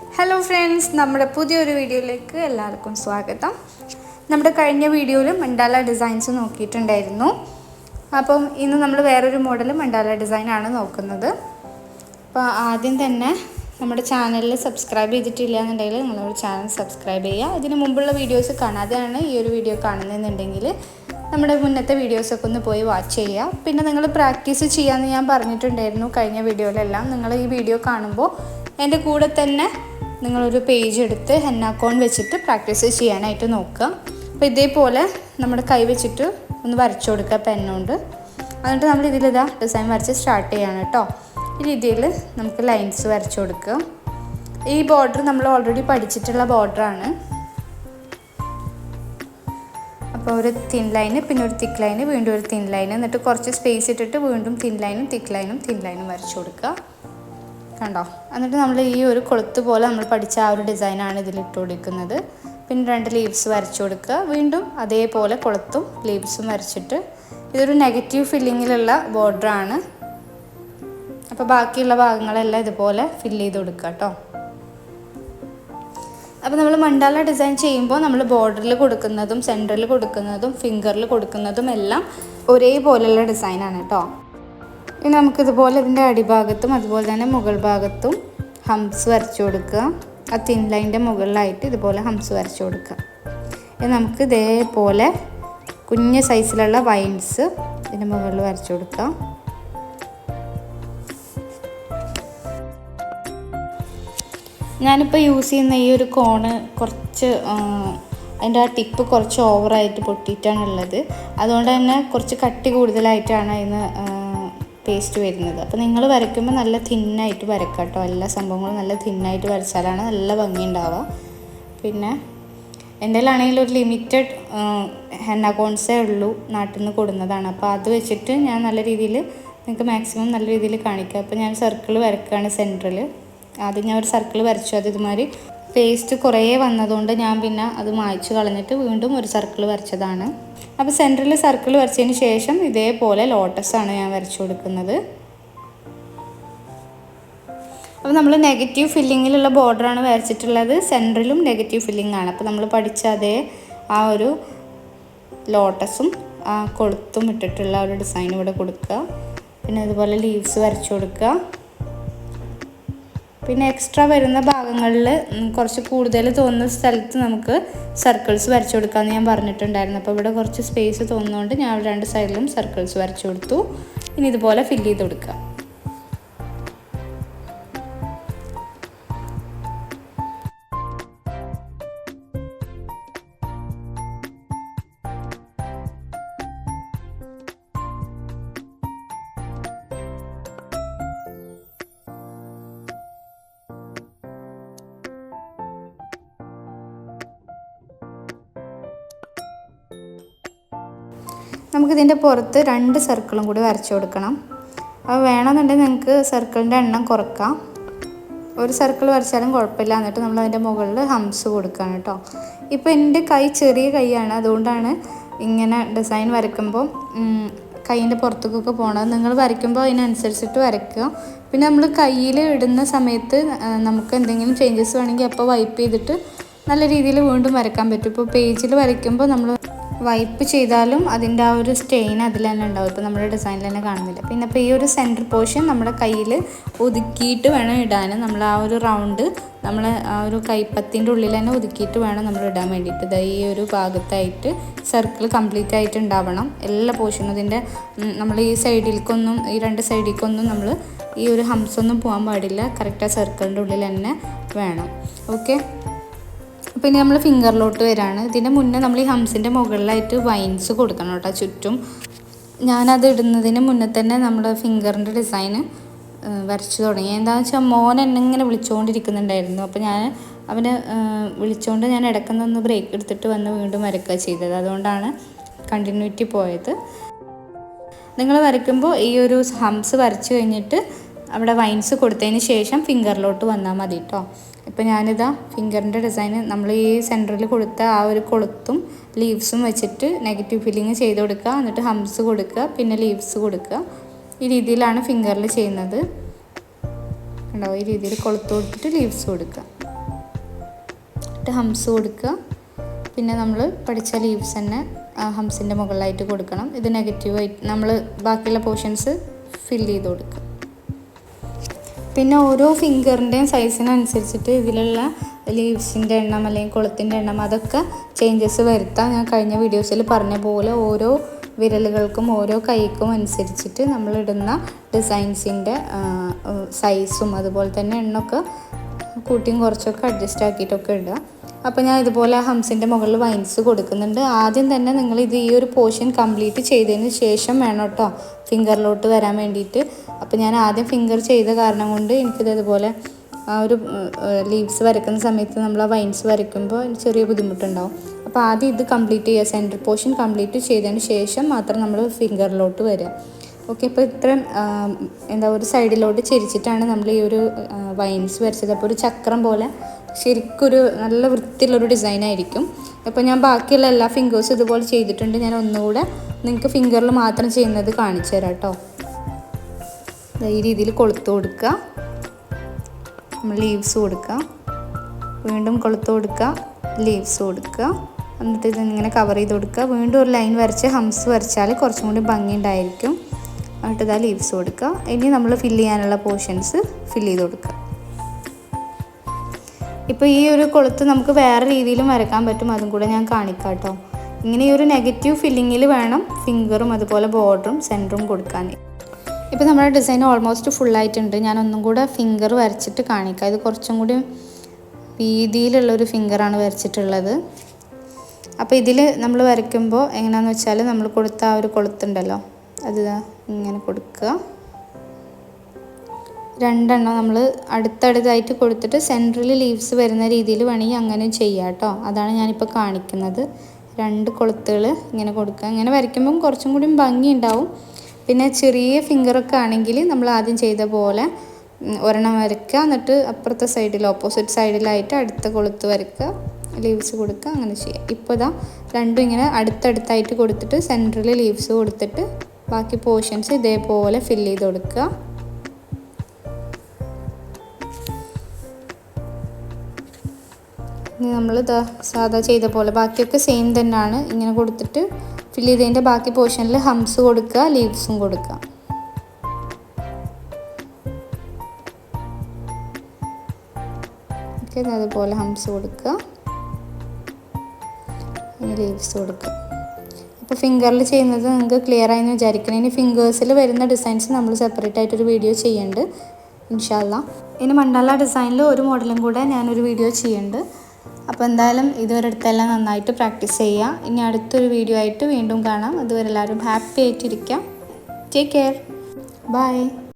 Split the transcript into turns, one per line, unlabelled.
Hello friends നമ്മുടെ പുതിയൊരു വീഡിയോയിലേക്ക് എല്ലാവർക്കും സ്വാഗതം. നമ്മുടെ കഴിഞ്ഞ വീഡിയോയിൽ മണ്ടാല ഡിസൈൻസ് നോക്കിയിട്ടുണ്ടായിരുന്നു. അപ്പം ഇന്ന് നമ്മൾ വേറൊരു മോഡൽ മണ്ടാല ഡിസൈനാണ് നോക്കുന്നത്. അപ്പോൾ ആദ്യം തന്നെ നമ്മുടെ ചാനലിൽ സബ്സ്ക്രൈബ് ചെയ്തിട്ടില്ല എന്നുണ്ടെങ്കിൽ നിങ്ങളുടെ ചാനൽ സബ്സ്ക്രൈബ് ചെയ്യുക. ഇതിന് മുമ്പുള്ള വീഡിയോസ് കാണാതെയാണ് ഈ ഒരു വീഡിയോ കാണുന്നതെന്നുണ്ടെങ്കിൽ നമ്മുടെ മുന്നത്തെ വീഡിയോസൊക്കെ ഒന്ന് പോയി വാച്ച് ചെയ്യുക. പിന്നെ നിങ്ങൾ പ്രാക്ടീസ് ചെയ്യാമെന്ന് ഞാൻ പറഞ്ഞിട്ടുണ്ടായിരുന്നു കഴിഞ്ഞ വീഡിയോയിലെല്ലാം നിങ്ങൾ ഈ വീഡിയോ കാണുമ്പോൾ എന്റെ കൂടെ തന്നെ നിങ്ങളൊരു പേജ് എടുത്ത് ഹെന്ന അക്കൗണ്ട് വെച്ചിട്ട് പ്രാക്ടീസ് ചെയ്യാനായിട്ട് നോക്കുക. അപ്പോൾ ഇതേപോലെ നമ്മുടെ കൈ വെച്ചിട്ട് ഒന്ന് വരച്ചു കൊടുക്കുക പെന്നുകൊണ്ട് എന്നിട്ട് നമ്മൾ ഇതിലിതാ ഡിസൈൻ വരച്ച് സ്റ്റാർട്ട് ചെയ്യാണ് കേട്ടോ ഈ രീതിയിൽ നമുക്ക് ലൈൻസ് വരച്ചു കൊടുക്കുക. ഈ ബോർഡർ നമ്മൾ ഓൾറെഡി പഠിച്ചിട്ടുള്ള ബോർഡറാണ് അപ്പോൾ ഒരു തിൻ ലൈന് പിന്നെ ഒരു തിക്ക് ലൈന് വീണ്ടും ഒരു തിൻ ലൈന് എന്നിട്ട് കുറച്ച് സ്പേസ് ഇട്ടിട്ട് വീണ്ടും തിൻ ലൈനും തിക്ക് ലൈനും തിൻ ലൈനും വരച്ചു കൊടുക്കുക. കണ്ടോ? എന്നിട്ട് നമ്മൾ ഈ ഒരു കൊളുത്ത് പോലെ നമ്മൾ പഠിച്ച ആ ഒരു ഡിസൈനാണ് ഇതിൽ ഇട്ട് കൊടുക്കുന്നത്. പിന്നെ രണ്ട് ലീവ്സ് വരച്ചു കൊടുക്കുക. വീണ്ടും അതേപോലെ കൊളുത്തും ലീവ്സും വരച്ചിട്ട് ഇതൊരു നെഗറ്റീവ് ഫില്ലിങ്ങിലുള്ള ബോർഡറാണ് അപ്പോൾ ബാക്കിയുള്ള ഭാഗങ്ങളെല്ലാം ഇതുപോലെ ഫില്ല് ചെയ്ത് കൊടുക്കുക കേട്ടോ. അപ്പോൾ നമ്മൾ മണ്ടാല ഡിസൈൻ ചെയ്യുമ്പോൾ നമ്മൾ ബോർഡറിൽ കൊടുക്കുന്നതും സെന്ററിൽ കൊടുക്കുന്നതും ഫിംഗറിൽ കൊടുക്കുന്നതും എല്ലാം ഒരേപോലെയുള്ള ഡിസൈനാണ് കേട്ടോ. ഇനി നമുക്കിതുപോലെ ഇതിന്റെ അടിഭാഗത്തും അതുപോലെ തന്നെ മുകൾ ഭാഗത്തും ഹംസ് വരച്ചു കൊടുക്കുക. ആ തിൻ ലൈന്റെ മുകളിലായിട്ട് ഇതുപോലെ ഹംസ് വരച്ചു കൊടുക്കുക. ഇനി നമുക്ക് ഇതേപോലെ കുഞ്ഞ് സൈസിലുള്ള വൈൻസ് ഇതിന്റെ മുകളിൽ വരച്ചു കൊടുക്കാം ഞാനിപ്പോൾ യൂസ് ചെയ്യുന്ന ഈ ഒരു കോണ് കുറച്ച് അതിന്റെ ആ ടിപ്പ് കുറച്ച് ഓവറായിട്ട് പൊട്ടിയിട്ടാണ് ഉള്ളത്. അതുകൊണ്ട് തന്നെ കുറച്ച് കട്ടി കൂടുതലായിട്ടാണ് അതിന് പേസ്റ്റ് വരുന്നത്. അപ്പോൾ നിങ്ങൾ വരയ്ക്കുമ്പോൾ നല്ല തിന്നായിട്ട് വരക്കാം കേട്ടോ എല്ലാ സംഭവങ്ങളും നല്ല തിന്നായിട്ട് വരച്ചാലാണ് നല്ല ഭംഗി ഉണ്ടാവുക പിന്നെ എന്റെ ആണെങ്കിലും ഒരു ലിമിറ്റഡ് ഹെന്ന കോൺസേ ഉള്ളൂ നാട്ടിൽ നിന്ന് കൊടുന്നതാണ്. അപ്പോൾ അത് വെച്ചിട്ട് ഞാൻ നല്ല രീതിയിൽ നിങ്ങൾക്ക് മാക്സിമം നല്ല രീതിയിൽ കാണിക്കാം. അപ്പോൾ ഞാൻ സർക്കിൾ വരക്കുകയാണ് സെന്ററിൽ ആദ്യം ഞാൻ ഒരു സർക്കിൾ വരച്ചു. അത് ഇതുമാതിരി പേസ്റ്റ് കുറേ വന്നതുകൊണ്ട് ഞാൻ പിന്നെ അത് മായ്ച്ചു കളഞ്ഞിട്ട് വീണ്ടും ഒരു സർക്കിൾ വരച്ചതാണ്. അപ്പോൾ സെന്ററിൽ സർക്കിൾ വരച്ചതിന് ശേഷം ഇതേപോലെ ലോട്ടസ് ആണ് ഞാൻ വരച്ചു കൊടുക്കുന്നത്. അപ്പോൾ നമ്മൾ നെഗറ്റീവ് ഫില്ലിങ്ങിലുള്ള ബോർഡറാണ് വരച്ചിട്ടുള്ളത്. സെന്ററിലും നെഗറ്റീവ് ഫില്ലിംഗ് ആണ്. അപ്പോൾ നമ്മൾ പഠിച്ച അതേ ആ ഒരു ലോട്ടസും ആ കൊളുത്തും ഇട്ടിട്ടുള്ള ഒരു ഡിസൈൻ ഇവിടെ കൊടുക്കുക. പിന്നെ അതുപോലെ ലീവ്സ് വരച്ചു കൊടുക്കുക. പിന്നെ എക്സ്ട്രാ വരുന്ന ഭാഗങ്ങളിൽ കുറച്ച് കൂടുതൽ തോന്നുന്ന സ്ഥലത്ത് നമുക്ക് സർക്കിൾസ് വരച്ചു കൊടുക്കാമെന്ന് ഞാൻ പറഞ്ഞിട്ടുണ്ടായിരുന്നു. അപ്പോൾ ഇവിടെ കുറച്ച് സ്പേസ് തോന്നുന്നതുകൊണ്ട് ഞാൻ രണ്ട് സൈഡിലും സർക്കിൾസ് വരച്ചു കൊടുത്തു. ഇനി ഇതുപോലെ ഫില്ല് ചെയ്ത് കൊടുക്കുക നമുക്കിതിന്റെ പുറത്ത് രണ്ട് സർക്കിളും കൂടി വരച്ചു കൊടുക്കണം. അപ്പോൾ വേണമെന്നുണ്ടെങ്കിൽ നിങ്ങൾക്ക് സർക്കിളിന്റെ എണ്ണം കുറക്കാം. ഒരു സർക്കിൾ വരച്ചാലും കുഴപ്പമില്ല. എന്നിട്ട് നമ്മൾ അതിന്റെ മുകളിൽ ഹംസ് കൊടുക്കുകയാണ് കേട്ടോ. ഇപ്പോൾ എന്റെ കൈ ചെറിയ കൈയാണ്. അതുകൊണ്ടാണ് ഇങ്ങനെ ഡിസൈൻ വരയ്ക്കുമ്പോൾ കൈയിന്റെ പുറത്തേക്കൊക്കെ പോകണത് നിങ്ങൾ വരയ്ക്കുമ്പോൾ അതിനനുസരിച്ചിട്ട് വരയ്ക്കുക. പിന്നെ നമ്മൾ കയ്യിൽ ഇടുന്ന സമയത്ത് നമുക്ക് എന്തെങ്കിലും ചേഞ്ചസ് വേണമെങ്കിൽ അപ്പോൾ വൈപ്പ് ചെയ്തിട്ട് നല്ല രീതിയിൽ വീണ്ടും വരയ്ക്കാൻ പറ്റും. ഇപ്പോൾ പേജിൽ വരയ്ക്കുമ്പോൾ നമ്മൾ വൈപ്പ് ചെയ്താലും അതിന്റെ ആ ഒരു സ്റ്റെയിൻ അതിൽ തന്നെ ഉണ്ടാവും. ഇപ്പോൾ നമ്മുടെ ഡിസൈനിൽ തന്നെ കാണുന്നില്ല. പിന്നെ ഇപ്പോൾ ഈ ഒരു സെന്റർ പോർഷൻ നമ്മുടെ കയ്യിൽ ഒതുക്കിയിട്ട് വേണം ഇടാൻ. നമ്മൾ ആ ഒരു റൗണ്ട് നമ്മൾ ആ ഒരു കൈപ്പത്തിന്റെ ഉള്ളിൽ തന്നെ ഒതുക്കിയിട്ട് വേണം നമ്മൾ ഇടാൻ വേണ്ടിയിട്ട്. ഇതാ ഈ ഒരു ഭാഗത്തായിട്ട് സർക്കിൾ കംപ്ലീറ്റ് ആയിട്ട് ഉണ്ടാവണം. എല്ലാ പോർഷനും ഇതിന്റെ നമ്മൾ ഈ സൈഡിലേക്കൊന്നും ഈ രണ്ട് സൈഡിലേക്കൊന്നും നമ്മൾ ഈ ഒരു ഹംസൊന്നും പോകാൻ പാടില്ല. കറക്റ്റ് ആ സർക്കിളിന്റെ ഉള്ളിൽ തന്നെ വേണം. ഓക്കെ അപ്പോൾ ഇനി നമ്മൾ ഫിംഗറിലോട്ട് വരാണ്. ഇതിന്റെ മുന്നേ നമ്മൾ ഈ ഹംസിന്റെ മുകളിലായിട്ട് വൈൻസ് കൊടുക്കണം കേട്ടോ ചുറ്റും. ഞാനത് ഇടുന്നതിന് മുന്നേ തന്നെ നമ്മൾ ഫിംഗറിന്റെ ഡിസൈന് വരച്ചു തുടങ്ങി. എന്താണെന്ന് വെച്ചാൽ മോൻ എന്നെ ഇങ്ങനെ വിളിച്ചുകൊണ്ടിരിക്കുന്നുണ്ടായിരുന്നു അപ്പോൾ ഞാൻ അവനെ വിളിച്ചുകൊണ്ട് ഞാൻ ഇടക്കുന്നൊന്ന് ബ്രേക്ക് എടുത്തിട്ട് വന്ന് വീണ്ടും വരയ്ക്കുക ചെയ്തത്. അതുകൊണ്ടാണ് കണ്ടിന്യൂറ്റി പോയത്. നിങ്ങൾ വരയ്ക്കുമ്പോൾ ഈ ഒരു ഹംസ് വരച്ചു കഴിഞ്ഞിട്ട് അവിടെ വൈൻസ് കൊടുത്തതിന് ശേഷം ഫിംഗറിലോട്ട് വന്നാൽ മതി കേട്ടോ ഇപ്പോൾ ഞാനിതാ ഫിംഗറിന്റെ ഡിസൈൻ നമ്മൾ ഈ സെന്ററിൽ കൊടുത്ത ആ ഒരു കൊളുത്തും ലീവ്സും വെച്ചിട്ട് നെഗറ്റീവ് ഫില്ലിങ് ചെയ്ത് കൊടുക്കുക. എന്നിട്ട് ഹംസ് കൊടുക്കുക. പിന്നെ ലീവ്സ് കൊടുക്കുക. ഈ രീതിയിലാണ് ഫിംഗറിൽ ചെയ്യുന്നത്. കണ്ടോ? ഈ രീതിയിൽ കൊളുത്ത് കൊടുത്തിട്ട് ലീവ്സ് കൊടുക്കുക. എന്നിട്ട് ഹംസ് കൊടുക്കുക. പിന്നെ നമ്മൾ പഠിച്ച ലീവ്സ് തന്നെ ഹംസിന്റെ മുകളിലായിട്ട് കൊടുക്കണം. ഇത് നെഗറ്റീവായിട്ട് നമ്മൾ ബാക്കിയുള്ള പോർഷൻസ് ഫില്ല് ചെയ്ത് കൊടുക്കുക. പിന്നെ ഓരോ ഫിംഗറിന്റെയും സൈസിനനുസരിച്ചിട്ട് ഇതിലുള്ള ലീവ്സിന്റെ എണ്ണം അല്ലെങ്കിൽ കുളത്തിന്റെ എണ്ണം അതൊക്കെ ചേഞ്ചസ് വരുത്താം ഞാൻ കഴിഞ്ഞ വീഡിയോസിൽ പറഞ്ഞ പോലെ ഓരോ വിരലുകൾക്കും ഓരോ കൈക്കും അനുസരിച്ചിട്ട് നമ്മളിടുന്ന ഡിസൈൻസിന്റെ സൈസും അതുപോലെ തന്നെ എണ്ണമൊക്കെ കൂട്ടിയും കുറച്ചൊക്കെ അഡ്ജസ്റ്റ് ആക്കിയിട്ടൊക്കെ ഇടുക. അപ്പോൾ ഞാൻ ഇതുപോലെ ഹംസിന്റെ മുകളിൽ വൈൻസ് കൊടുക്കുന്നുണ്ട്. ആദ്യം തന്നെ നിങ്ങൾ ഇത് ഈ ഒരു പോർഷൻ കംപ്ലീറ്റ് ചെയ്തതിന് ശേഷം വേണം കേട്ടോ ഫിംഗറിലോട്ട് വരാൻ വേണ്ടിയിട്ട്. അപ്പോൾ ഞാൻ ആദ്യം ഫിംഗർ ചെയ്ത കാരണം കൊണ്ട് എനിക്കിത് ഇതുപോലെ ആ ഒരു ലീവ്സ് വരയ്ക്കുന്ന സമയത്ത് നമ്മൾ ആ വൈൻസ് വരയ്ക്കുമ്പോൾ ചെറിയ ബുദ്ധിമുട്ടുണ്ടാവും. അപ്പോൾ ആദ്യം ഇത് കംപ്ലീറ്റ് ചെയ്യുക സെന്റർ പോർഷൻ കംപ്ലീറ്റ് ചെയ്തതിന് ശേഷം മാത്രം നമ്മൾ ഫിംഗറിലോട്ട് വരിക ഓക്കെ ഇപ്പോൾ ഇത്ര എന്താ ഒരു സൈഡിലോട്ട് ചിരിച്ചിട്ടാണ് നമ്മൾ ഈ ഒരു വൈൻസ് വരച്ചത്. അപ്പോൾ ഒരു ചക്രം പോലെ ശരിക്കൊരു നല്ല വൃത്തിയുള്ളൊരു ഡിസൈൻ ആയിരിക്കും അപ്പോൾ ഞാൻ ബാക്കിയുള്ള എല്ലാ ഫിംഗേഴ്സും ഇതുപോലെ ചെയ്തിട്ടുണ്ട്. ഞാൻ ഒന്നുകൂടെ നിങ്ങൾക്ക് ഫിംഗറിൽ മാത്രം ചെയ്യുന്നത് കാണിച്ചു തരാം കേട്ടോ. ഈ രീതിയിൽ കൊളുത്ത് കൊടുക്കുക. നമ്മൾ ലീവ്സ് കൊടുക്കുക. വീണ്ടും കൊളുത്ത് കൊടുക്കുക. ലീവ്സ് കൊടുക്കുക. എന്നിട്ട് ഇതിങ്ങനെ കവർ ചെയ്ത് കൊടുക്കുക. വീണ്ടും ഒരു ലൈൻ വരച്ച് ഹംസ് വരച്ചാൽ കുറച്ചും കൂടി ഭംഗി ഉണ്ടായിരിക്കും. എന്നിട്ട് ഇതാ ലീവ്സ് കൊടുക്കുക. ഇനി നമ്മൾ ഫില്ല് ചെയ്യാനുള്ള പോർഷൻസ് ഫില്ല് ചെയ്ത് കൊടുക്കുക. ഇപ്പോൾ ഈ ഒരു കൊളുത്ത് നമുക്ക് വേറെ രീതിയിലും വരക്കാൻ പറ്റും. അതും കൂടെ ഞാൻ കാണിക്കാം കേട്ടോ ഇങ്ങനെ ഈ ഒരു നെഗറ്റീവ് ഫില്ലിങ്ങിൽ വേണം ഫിംഗറും അതുപോലെ ബോർഡറും സെന്ററും കൊടുക്കാൻ ഇപ്പോൾ നമ്മുടെ ഡിസൈൻ ഓൾമോസ്റ്റ് ഫുള്ളായിട്ടുണ്ട് ഞാൻ ഒന്നും കൂടെ ഫിംഗർ വരച്ചിട്ട് കാണിക്കാം. ഇത് കുറച്ചും കൂടി വീതിയിലുള്ളൊരു ഫിംഗറാണ് വരച്ചിട്ടുള്ളത്. അപ്പോൾ ഇതിൽ നമ്മൾ വരയ്ക്കുമ്പോൾ എങ്ങനെയാണെന്ന് വെച്ചാൽ നമ്മൾ കൊടുത്ത ആ ഒരു കൊളുത്തുണ്ടല്ലോ. അത് ഇങ്ങനെ കൊടുക്കുക. രണ്ടെണ്ണം നമ്മൾ അടുത്തടുത്തായിട്ട് കൊടുത്തിട്ട് സെൻട്രൽ ലീവ്സ് വരുന്ന രീതിയിൽ വേണമെങ്കിൽ അങ്ങനെ ചെയ്യാം കേട്ടോ അതാണ് ഞാനിപ്പോൾ കാണിക്കുന്നത്. രണ്ട് കൊളുത്തുകൾ ഇങ്ങനെ കൊടുക്കുക. ഇങ്ങനെ വരയ്ക്കുമ്പം കുറച്ചും കൂടി ഭംഗി ഉണ്ടാവും. പിന്നെ ചെറിയ ഫിംഗറൊക്കെ ആണെങ്കിൽ നമ്മൾ ആദ്യം ചെയ്ത പോലെ ഒരെണ്ണം വരയ്ക്കുക. എന്നിട്ട് അപ്പുറത്തെ സൈഡിൽ ഓപ്പോസിറ്റ് സൈഡിലായിട്ട് അടുത്ത കൊളുത്ത് വരയ്ക്കുക. ലീവ്സ് കൊടുക്കുക. അങ്ങനെ ചെയ്യുക ഇപ്പോൾ ഇതാ രണ്ടും ഇങ്ങനെ അടുത്തടുത്തായിട്ട് കൊടുത്തിട്ട് സെൻട്രൽ ലീവ്സ് കൊടുത്തിട്ട് ബാക്കി പോർഷൻസ് ഇതേപോലെ ഫില്ല് ചെയ്ത് കൊടുക്കുക. ഇനി നമ്മൾ ഇതാ സാധാ ചെയ്ത പോലെ. ബാക്കിയൊക്കെ സെയിം തന്നെയാണ് ഇങ്ങനെ കൊടുത്തിട്ട് ഫിൽ ചെയ്തതിന്റെ ബാക്കി പോർഷനിൽ ഹംസ് കൊടുക്കുക ലീവ്സും കൊടുക്കുക. ഓക്കെ അതുപോലെ ഹംസ് കൊടുക്കുക. ലീവ്സ് കൊടുക്കുക. അപ്പോൾ ഫിംഗറിൽ ചെയ്യുന്നത് നിങ്ങൾക്ക് ക്ലിയർ ആയെന്ന് വിചാരിക്കണം ഇനി ഫിംഗേഴ്സിൽ വരുന്ന ഡിസൈൻസ് നമ്മൾ സെപ്പറേറ്റ് ആയിട്ടൊരു വീഡിയോ ചെയ്യുന്നുണ്ട് ഇൻഷാല്ല ഇനി മണ്ടാല ഡിസൈനിൽ ഒരു മോഡലും കൂടെ ഞാനൊരു വീഡിയോ ചെയ്യുന്നുണ്ട് അപ്പോൾ എന്തായാലും ഇതുവരെ അടുത്തെല്ലാം നന്നായിട്ട് പ്രാക്ടീസ് ചെയ്യുക ഇനി അടുത്തൊരു വീഡിയോ ആയിട്ട് വീണ്ടും കാണാം. അതുവരെ എല്ലാവരും ഹാപ്പി ആയിട്ടിരിക്കാം. Take care bye